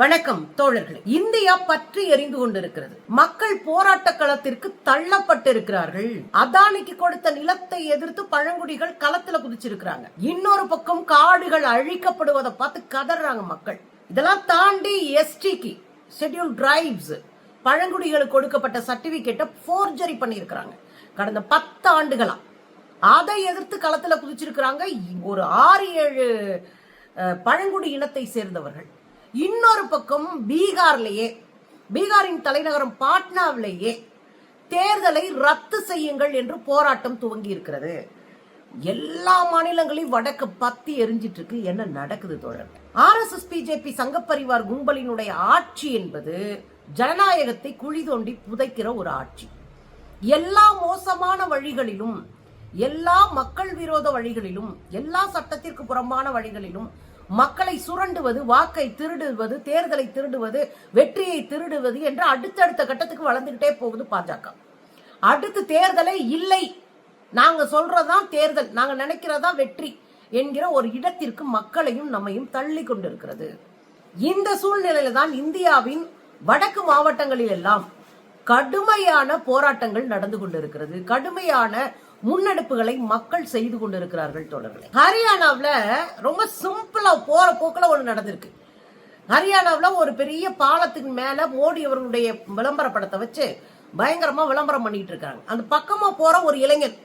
வணக்கம் தோழர்கள். இந்தியா பற்றி எரிந்து கொண்டிருக்கிறது. மக்கள் போராட்ட களத்திற்கு தள்ளப்பட்டிருக்கிறார்கள். அதானிக்கு கொடுத்த நிலத்தை எதிர்த்து பழங்குடிகள் களத்துல குதிச்சிருக்கிறாங்க. இன்னொரு பக்கம் காடுகள் அழிக்கப்படுவதை பார்த்து கதறாங்க மக்கள். இதெல்லாம் தாண்டி எஸ்டிக்கு ஷெட்யூல் டிரைவ்ஸ் பழங்குடிகளுக்கு கொடுக்கப்பட்ட சர்டிபிகேட்டை ஃபோர்ஜரி பண்ணியிருக்கிறாங்க. கடந்த பத்து ஆண்டுகளா. அதை எதிர்த்து களத்துல குதிச்சிருக்கிறாங்க. ஒரு ஆறு ஏழு பழங்குடி இனத்தை சேர்ந்தவர்கள். இன்னொரு பக்கம் பீகார்லயே பீகாரின் தலைநகரம் பாட்னாவிலேயே தேர்தலை ரத்து செய்யுங்கள் என்று போராட்டம் துவங்கி இருக்கிறது எல்லா மாநிலங்களையும் வடக்கு பத்தி எரிஞ்சிட்டு இருக்கு என்ன நடக்குது தோழர்? ஆர்எஸ்எஸ் பிஜேபி சங்கப்பரிவார் கும்பலினுடைய ஆட்சி என்பது ஜனநாயகத்தை குழி தோண்டி புதைக்கிற ஒரு ஆட்சி. எல்லா மோசமான வழிகளிலும் எல்லா மக்கள் விரோத வழிகளிலும் எல்லா சட்டத்திற்கு புறம்பான வழிகளிலும் மக்களை சுரண்டுவது வாக்கை திருடுவது தேர்தலை திருடுவது வெற்றியை திருடுவது என்று அடுத்தடுத்த கட்டத்துக்கு வளர்ந்துகிட்டே போகுது பாஜக. அடுத்து தேர்தலே இல்லை. நாங்க சொல்றதுதான் தேர்தல். நாங்க நினைக்கிறதா வெற்றி என்கிற ஒரு இடத்திற்கு மக்களையும் நம்மையும் தள்ளி கொண்டிருக்கிறது. இந்த சூழ்நிலையில தான் இந்தியாவின் வடக்கு மாவட்டங்களில் எல்லாம் கடுமையான போராட்டங்கள் நடந்து கொண்டிருக்கிறது. கடுமையான முன்னெடுப்புகளை மக்கள் செய்து கொண்டிருக்கிறார்கள் தொடர்களை ஹரியானாவுல ரொம்ப சிம்பிளா போற போக்கில் ஒண்ணு நடந்திருக்கு. ஹரியானாவுல ஒரு பெரிய பாலத்துக்கு மேல மோடி அவர்களுடைய விளம்பர படத்தை வச்சு பயங்கரமா விளம்பரம் பண்ணிட்டு இருக்காங்க. அந்த பக்கமா போற ஒரு இளைஞன்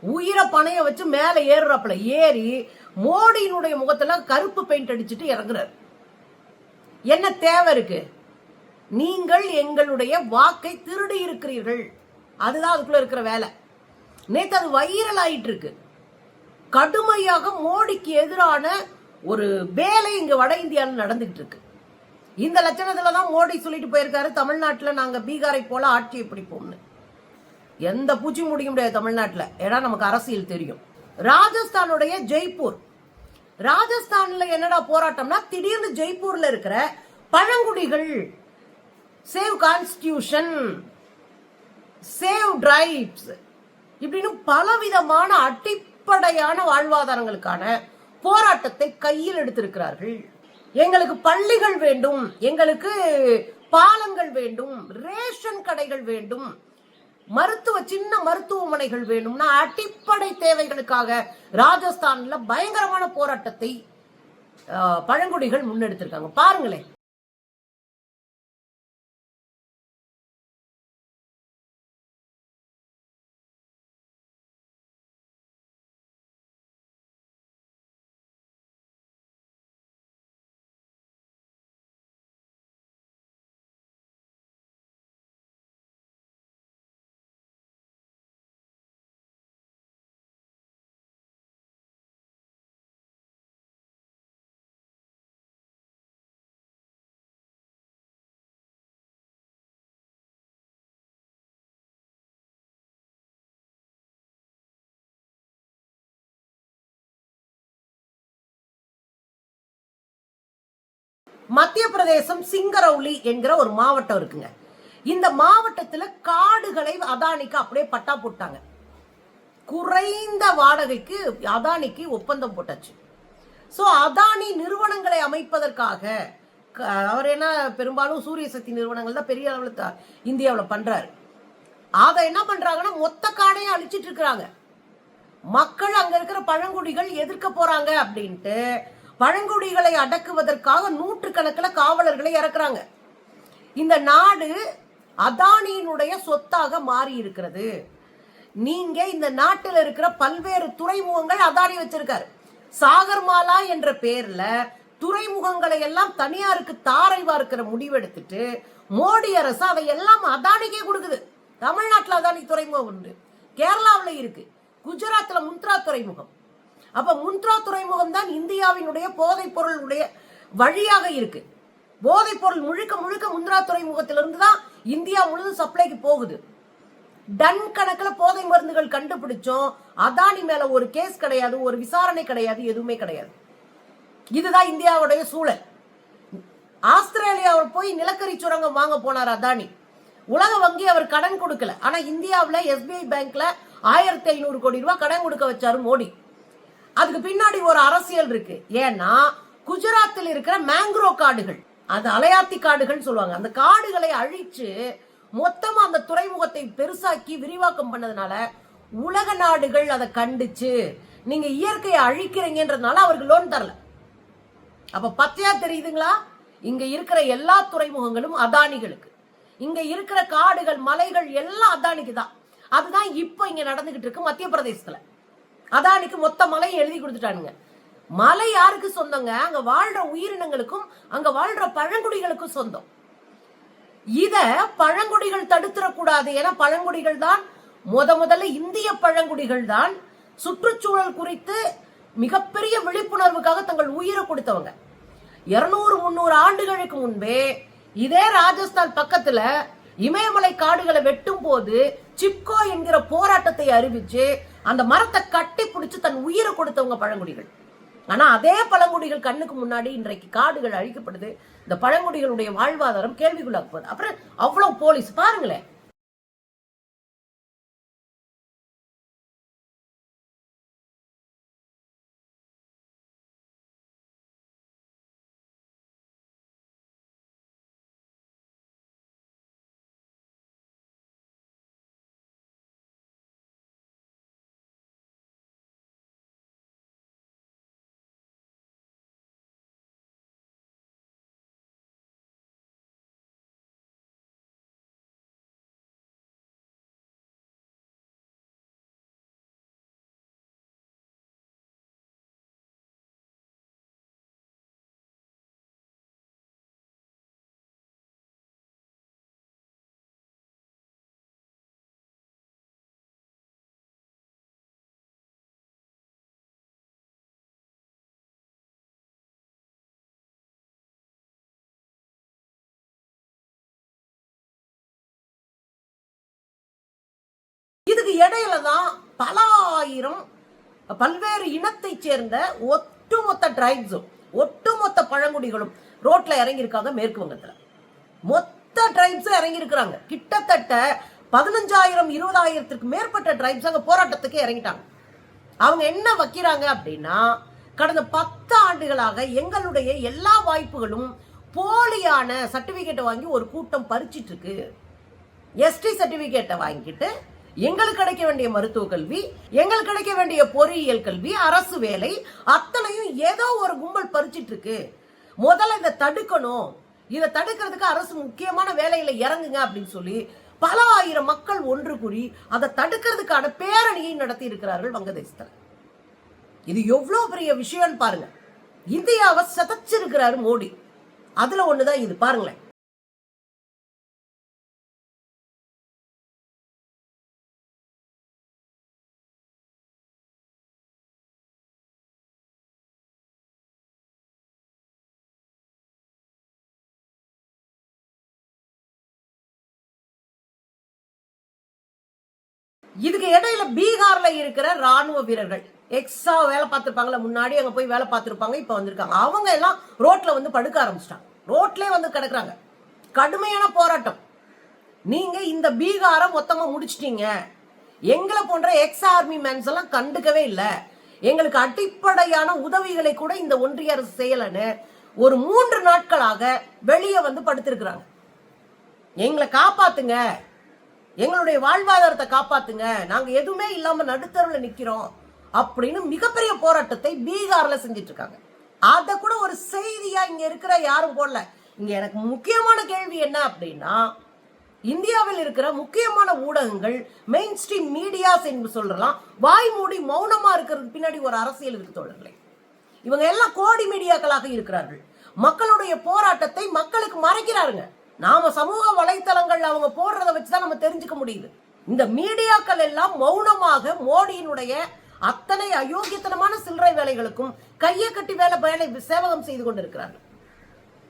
உயிரை பணைய வச்சு மேல ஏறுறாப்புல. ஏறி மோடியினுடைய முகத்துல கருப்பு பெயிண்ட் அடிச்சுட்டு இறங்குறாரு. என்ன தேவை இருக்கு? நீங்கள் எங்களுடைய வாக்கை திருடி இருக்கிறீர்கள். அதுதான் அதுக்குள்ள இருக்கிற வேலை. நேத்து அது வைரல் ஆயிட்டு இருக்கு கடுமையாக மோடிக்கு எதிரான ஒரு வேலை இங்க வட இந்தியாவில் நடந்துகிட்டு இருக்கு இந்த லட்சணத்துல தான் மோடி சொல்லிட்டு போயிருக்காரு தமிழ்நாட்டில் நாங்க பீகாரை போல ஆட்சியை பிடிப்போம்னு எந்த பூச்சி முடிய முடியாது தமிழ்நாட்டில். ஏன்னா நமக்கு அரசியல் தெரியும். ராஜஸ்தானுடைய ஜெய்ப்பூர். ராஜஸ்தான்ல என்னடா போராட்டம்னா திடீர்னு ஜெய்ப்பூர்ல இருக்கிற பழங்குடிகள் சேவ் கான்ஸ்டியூஷன் சேவ் டிரைப்ஸ். இப்படின்னு பலவிதமான அடிப்படையான வாழ்வாதாரங்களுக்கான போராட்டத்தை கையில் எடுத்திருக்கிறார்கள். எங்களுக்கு பள்ளிகள் வேண்டும் எங்களுக்கு பாலங்கள் வேண்டும் ரேஷன் கடைகள் வேண்டும் மருத்துவ சின்ன மருத்துவமனைகள் வேணும்னா அடிப்படை தேவைகளுக்காக ராஜஸ்தான்ல பயங்கரமான போராட்டத்தை பழங்குடிகள் முன்னெடுத்திருக்காங்க. பாருங்களேன். மத்திய பிரதேசம் சிங்கரௌலி என்கிற ஒரு மாவட்டம் இருக்குங்க. இந்த மாவட்டத்துல காடுகளை அதானிக்கு அப்படியே பட்டா போட்டாங்க. குறைந்த வாடகைக்கு அதானிக்கு ஒப்பந்தம் போட்டாச்சு. ஸோ அதானி நிறுவனங்களை அமைப்பதற்காக க- அவர் என்ன பெரும்பாலும் சூரிய சக்தி நிறுவனங்கள் தான் பெரிய அளவில் இந்தியாவில் பண்றாரு. அதை என்ன பண்றாங்கன்னா மொத்த காடையும் அழிச்சிட்டு இருக்கிறாங்க. மக்கள் அங்க இருக்கிற பழங்குடிகள் எதிர்க்க போறாங்க அப்படின்ட்டு பழங்குடிகளை அடக்குவதற்காக நூற்றுக்கணக்கில் காவலர்களை இறக்குறாங்க. இந்த நாடு அதானியினுடைய சொத்தாக மாறி இருக்கிறது நீங்க இந்த நாட்டில் இருக்கிற பல்வேறு துறைமுகங்கள் அதானி வச்சிருக்காரு. சாகர்மாலா என்ற பேர்ல துறைமுகங்களை எல்லாம் தனியாருக்கு தாரைவா இருக்கிற முடிவெடுத்துட்டு மோடி அரசு அதை எல்லாம் அதானிக்கே கொடுக்குது. தமிழ்நாட்டில் அதானி துறைமுகம் உண்டு. கேரளாவில் இருக்கு. குஜராத்தில் முந்த்ரா துறைமுகம். அப்ப முந்த்ரா துறைமுகம் தான் இந்தியாவினுடைய போதைப் பொருளுடைய வழியாக இருக்கு. போதைப் பொருள் முழுக்க முழுக்க முந்த்ரா துறைமுகத்திலிருந்து தான் இந்தியா முழுதும் சப்ளைக்கு போகுது. டன் கணக்கில் போதை மருந்துகள் கண்டுபிடிச்சோம். அதானி மேல ஒரு கேஸ் கிடையாது ஒரு விசாரணை கிடையாது எதுவுமே கிடையாது. இதுதான் இந்தியாவுடைய சூழல். ஆஸ்திரேலியாவில் போய் நிலக்கரி சுரங்கம் வாங்க போனார் அதானி. உலக வங்கி அவர் கடன் கொடுக்கல. ஆனா இந்தியாவில் எஸ்பிஐ பேங்க்ல ஆயிரத்தி ஐநூறு கோடி ரூபாய் கடன் கொடுக்க வச்சாரு மோடி. அதுக்கு பின்னாடி ஒரு அரசியல் இருக்கு. ஏன்னா குஜராத்தில் இருக்கிற மேங்க்ரோ காடுகள் அது அலையாத்தி காடுகள் சொல்லுவாங்க. அந்த காடுகளை அழிச்சு மொத்தமா அந்த துறைமுகத்தை பெருசாக்கி விரிவாக்கம் பண்ணதுனால உலக நாடுகள் அதை கண்டுச்சு நீங்க இயற்கையை அழிக்கிறீங்கன்றதுனால அவருக்கு லோன் தரல. அப்ப பச்சையா தெரியுதுங்களா? இங்க இருக்கிற எல்லா துறைமுகங்களும் அதானிகளுக்கு. இங்க இருக்கிற காடுகள் மலைகள் எல்லாம் அதானிக்கு தான். அதுதான் இப்ப இங்க நடந்துகிட்டு இருக்கு மத்திய பிரதேசத்துல. அதானிக்கு மொத்த மலையை எழுதி கொடுத்துட்டானுங்க. மலை யாருக்கு சொந்தங்க? அங்க வாழ்ற உயிரினங்களுக்கும் அங்க வாழ்ற பழங்குடிகளுக்கும் சொந்தம். இத பழங்குடிகள் தடுத்துடக்கூடாது ஏன்னா பழங்குடிகள் தான் முத முதல்ல இந்திய பழங்குடிகள் தான் சுற்றுச்சூழல் குறித்து மிகப்பெரிய விழிப்புணர்வுக்காக தங்கள் உயிரை கொடுத்தவங்க. இருநூறு முந்நூறு ஆண்டுகளுக்கு முன்பே இதே ராஜஸ்தான் பக்கத்துல இமயமலை காடுகளை வெட்டும் போது சிப்கோ என்கிற போராட்டத்தை அறிவிச்சு அந்த மரத்தை கட்டி பிடிச்சு தன் உயிரை கொடுத்தவங்க பழங்குடிகள். ஆனா அதே பழங்குடிகள் கண்ணுக்கு முன்னாடி இன்றைக்கு காடுகள் அழிக்கப்படுது. இந்த பழங்குடிகளுடைய வாழ்வாதாரம் கேள்விக்குள்ளாக்குவது அப்புறம் அவ்வளவு போலீஸ் பாருங்களேன். இதுக்கு இடையில தான் பல ஆயிரம் பல்வேறு இனத்தைச் சேர்ந்த ஒட்டுமொத்த டிரைப்ஸும் ஒட்டுமொத்த பழங்குடிகளும் ரோட்ல இறங்கியிருக்காங்க மேற்கு வங்கத்துல. மொத்த டிரைப்ஸும் இறங்கியிருக்கிறாங்க. கிட்டத்தட்ட பதினஞ்சாயிரம் இருபதாயிரத்திற்கு மேற்பட்ட டிரைப்ஸ் அங்கே போராட்டத்துக்கு இறங்கிட்டாங்க. அவங்க என்ன வைக்கிறாங்க அப்படின்னா கடந்த பத்து ஆண்டுகளாக எங்களுடைய எல்லா வாய்ப்புகளும் போலியான சர்டிஃபிகேட்டை வாங்கி ஒரு கூட்டம் பறிச்சிட்டு இருக்கு. எஸ்டி சர்டிஃபிகேட்டை வாங்கிட்டு எங்களுக்கு கிடைக்க வேண்டிய மருத்துவ கல்வி எங்களுக்கு கிடைக்க வேண்டிய பொறியியல் கல்வி அரசு வேலை அத்தனையும் ஏதோ ஒரு கும்பல் பறிச்சிட்டு இருக்கு. முதல்ல இதை தடுக்கணும். இதை தடுக்கிறதுக்கு அரசு முக்கியமான வேலையில இறங்குங்க அப்படின்னு சொல்லி பல ஆயிரம் மக்கள் ஒன்று கூறி அதை தடுக்கிறதுக்கான பேரணியை நடத்தி இருக்கிறார்கள் வங்கதேசத்தில். இது எவ்வளவு பெரிய விஷயம்னு பாருங்க. இந்தியாவை சிதைச்சிருக்கிறாரு மோடி. அதுல ஒண்ணுதான் இது. பாருங்களேன். இதுக்கு இடையில பீகார்ல இருக்கிற ராணுவ வீரர்கள். எக்ஸா வேலை பார்த்துருப்பாங்கல்ல முன்னாடி அங்க போய் வேலை பார்த்துருப்பாங்க இப்ப வந்திருக்காங்க. அவங்க எல்லாம் ரோட்ல வந்து படுக்க ஆரம்பிச்சிட்டாங்க. ரோட்லயே வந்து கிடக்குறாங்க. கடுமையான போராட்டம். நீங்க இந்த பீகாரை மொத்தமா முடிச்சிட்டீங்க. எங்களை போன்ற எக்ஸ் ஆர்மி மேன்ஸ் எல்லாம் கண்டுக்கவே இல்லை. எங்களுக்கு அடிப்படையான உதவிகளை கூட இந்த ஒன்றிய அரசு செய்யலன்னு ஒரு மூன்று நாட்களாக வெளியே வந்து படுத்திருக்கிறாங்க. எங்களை காப்பாத்துங்க. எங்களுடைய வாழ்வாதாரத்தை காப்பாத்துங்க. நாங்க எதுவுமே இல்லாம நடுத்தருவில் நிக்கிறோம் அப்படின்னு மிகப்பெரிய போராட்டத்தை பீகார்ல செஞ்சிட்டு இருக்காங்க அத கூட ஒரு செய்தியா இங்க இருக்கிற யாரும் போடல. இங்க எனக்கு முக்கியமான கேள்வி என்ன அப்படின்னா இந்தியாவில் இருக்கிற முக்கியமான ஊடகங்கள் மெயின் ஸ்ட்ரீம் மீடியாஸ் என்று சொல்லலாம் வாய் மூடி மௌனமா இருக்கிறதுக்கு பின்னாடி ஒரு அரசியல் இருக்கு தோழர்களே. இவங்க எல்லாம் கோடி மீடியாக்களாக இருக்கிறார்கள். மக்களுடைய போராட்டத்தை மக்களுக்கு மறைக்கிறாருங்க. நாம சமூக வலைத்தளங்கள் அவங்க போடுறத வச்சுதான் நம்ம தெரிஞ்சுக்க முடியுது. இந்த மீடியாக்கள் எல்லாம் மௌனமாக மோடியினுடைய அத்தனை அயோக்கியத்தனமான சில்லறை வேலைகளுக்கும் கையை கட்டி வேலை வேலை சேவகம் செய்து கொண்டிருக்கிறார்கள்.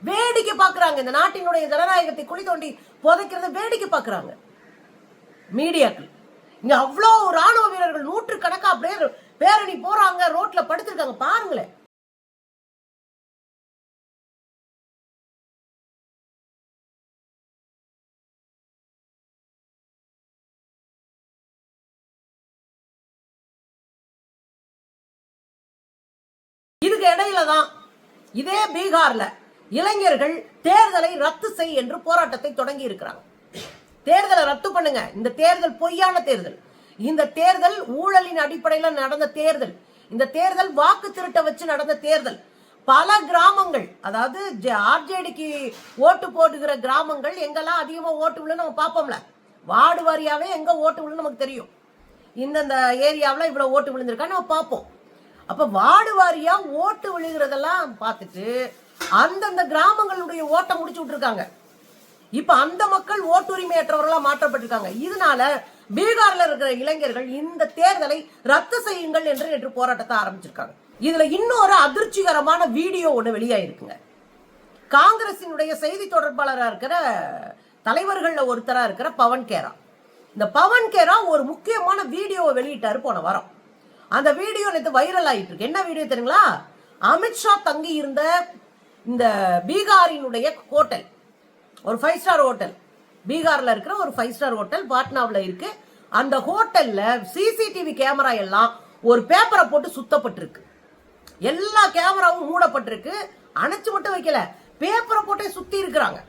வேடிக்கை பார்க்கறாங்க. இந்த நாட்டினுடைய ஜனநாயகத்தை குழி தோண்டி புதைக்கிறத வேடிக்கை பார்க்கறாங்க. மீடியாக்கள். இங்க அவ்வளோ ராணுவ வீரர்கள் நூற்று கணக்கா பேர் பேரணி போறாங்க ரோட்ல படுத்திருக்காங்க. பாருங்களேன். இதுக்கு இடையில தான் இதே பீகார்ல இளைஞர்கள் தேர்தலை ரத்து செய் என்று போராட்டத்தை தொடங்கி இருக்கிறாங்க. தேர்தலை ரத்து பண்ணுங்க. இந்த தேர்தல் பொய்யான தேர்தல். இந்த தேர்தல் ஊழலின் அடிப்படையில் நடந்த தேர்தல். இந்த தேர்தல் வாக்கு திருட்ட வச்சு நடந்த தேர்தல். பல கிராமங்கள் அதாவது ஆர்ஜேடிக்கு ஓட்டு போடுகிற கிராமங்கள் எங்கெல்லாம் அதிகமாக ஓட்டு விழு நம்ம பார்ப்போம்ல. வார்டு வாரியாவே எங்க ஓட்டு விழுன்னு நமக்கு தெரியும். இந்தந்த ஏரியாவில் இவ்வளோ ஓட்டு விழுந்திருக்கான்னு நம்ம பார்ப்போம். அப்ப வார்டு வாரியா ஓட்டு விழுகிறதெல்லாம் பார்த்துட்டு அந்தந்த கிராமங்களுடைய ஓட்டை முடிச்சு விட்டுருக்காங்க. இப்ப அந்த மக்கள் ஓட்டுரிமையற்றவர்களா மாற்றப்பட்டிருக்காங்க. இதனால பீகார்ல இருக்கிற இளைஞர்கள் இந்த தேர்தலை ரத்து செய்யுங்கள் என்று நேற்று போராட்டத்தை ஆரம்பிச்சிருக்காங்க. இதுல இன்னொரு அதிர்ச்சிகரமான வீடியோ ஒண்ணு வெளியாயிருக்குங்க. காங்கிரசினுடைய செய்தி தொடர்பாளராக இருக்கிற தலைவர்கள்ல ஒருத்தராக இருக்கிற பவன் கேரா. இந்த பவன் கேரா ஒரு முக்கியமான வீடியோவை வெளியிட்டாரு போன வாரம். அந்த வீடியோ நேற்று வைரல் ஆகிட்டு இருக்கு என்ன வீடியோ தெரியுங்களா? அமித்ஷா தங்கி இருந்த இந்த பீகாரினுடைய ஹோட்டல். ஒரு ஃபைவ் ஸ்டார் ஹோட்டல். பீகாரில் இருக்கிற ஒரு ஃபைவ் ஸ்டார் ஹோட்டல் பாட்னாவில் இருக்கு. அந்த ஹோட்டலில் சிசிடிவி கேமரா எல்லாம் ஒரு பேப்பரை போட்டு சுத்தப்பட்டிருக்கு. எல்லா கேமராவும் மூடப்பட்டிருக்கு. அணைச்சு மட்டும் வைக்கல. பேப்பரை போட்டே சுத்தி இருக்கிறாங்க.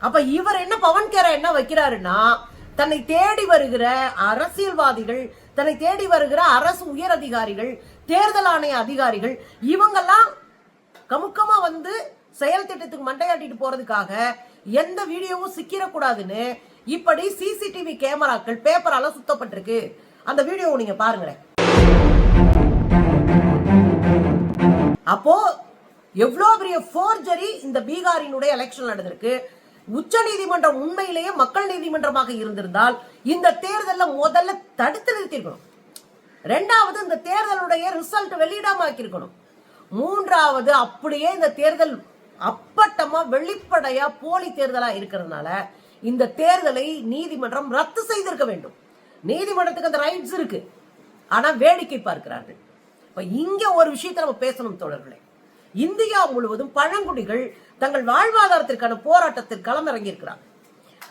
அப்ப இவர் என்ன பவன் கேரா என்ன வைக்கிறாருன்னா தன்னை தேடி வருகிற அரசியல்வாதிகள் தன்னை தேடி வருகிற அரசு உயர் அதிகாரிகள் தேர்தல் ஆணைய அதிகாரிகள் இவங்கெல்லாம் கமுக்கமா வந்து செயல் திட்டத்துக்கு மண்டையாட்டிட்டு போறதுக்காக எந்த வீடியோவும் சிக்கிடக்கூடாதுன்னு இப்படி சிசிடிவி கேமராக்கள் பேப்பரால சுத்தப்பட்டிருக்கு. அந்த வீடியோவை நீங்க பாருங்களேன். அப்போ எவ்வளோ பெரிய ஃபோர்ஜரி இந்த பீகாரினுடைய எலெக்ஷன் நடந்திருக்கு. உச்ச நீதிமன்றம் உண்மையிலேயே மக்கள் நீதிமன்றமாக இருந்திருந்தால் இந்த தேர்தலில் முதல்ல தடுத்து நிறுத்திருக்கணும் ரெண்டாவது இந்த தேர்தலுடைய ரிசல்ட் வெளியிடாம ஆக்கியிருக்கணும் மூன்றாவது அப்படியே இந்த தேர்தல் அப்பட்டமா வெளிப்படையா போலி தேர்தலா இருக்கிறதுனால இந்த தேர்தலை நீதிமன்றம் ரத்து செய்திருக்க வேண்டும். நீதிமன்றத்துக்கு அந்த ரைட்ஸ் இருக்கு. ஆனா வேடிக்கை பார்க்கிறார்கள். இப்ப இங்க ஒரு விஷயத்த நம்ம பேசணும் தோழர்களே. இந்தியா முழுவதும் பழங்குடிகள் தங்கள் வாழ்வாதாரத்திற்கான போராட்டத்தில் களமிறங்கி இருக்கிறாங்க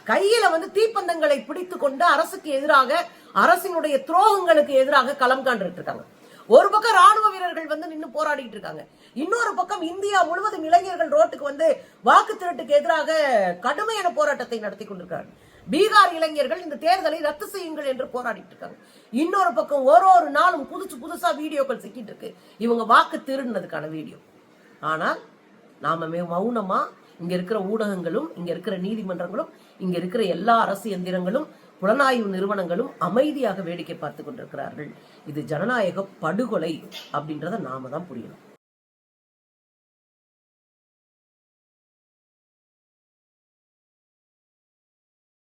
கையில வந்து தீப்பந்தங்களை பிடித்து கொண்டு அரசுக்கு எதிராக அரசினுடைய துரோகங்களுக்கு எதிராக களம் காண்டுட்டு இருக்காங்க. ஒரு பக்கம் ராணுவ வீரர்கள் வந்து நின்று போராடிட்டு இருக்காங்க. இன்னொரு பக்கம் இந்தியா முழுவதும் இளைஞர்கள் ரோட்டுக்கு வந்து வாக்கு திருட்டுக்கு எதிராக கடுமையான போராட்டத்தை நடத்தி கொண்டிருக்கிறார்கள். பீகார் இளைஞர்கள் இந்த தேர்தலை ரத்து செய்யுங்கள் என்று போராடிட்டு இருக்காங்க. இன்னொரு பக்கம் ஒரு ஒரு நாளும் புதுசு புதுசா வீடியோக்கள் சிக்கிட்டு இருக்கு. இவங்க வாக்கு திருடினதுக்கான வீடியோ. ஆனால் நாம மிக மௌனமா இங்க இருக்கிற ஊடகங்களும் இங்க இருக்கிற நீதிமன்றங்களும் இங்க இருக்கிற எல்லா அரசு எந்திரங்களும் புலனாய்வு நிறுவனங்களும் அமைதியாக வேடிக்கை பார்த்து கொண்டிருக்கிறார்கள். இது ஜனநாயக படுகொலை அப்படின்றத நாம தான் புரியணும்.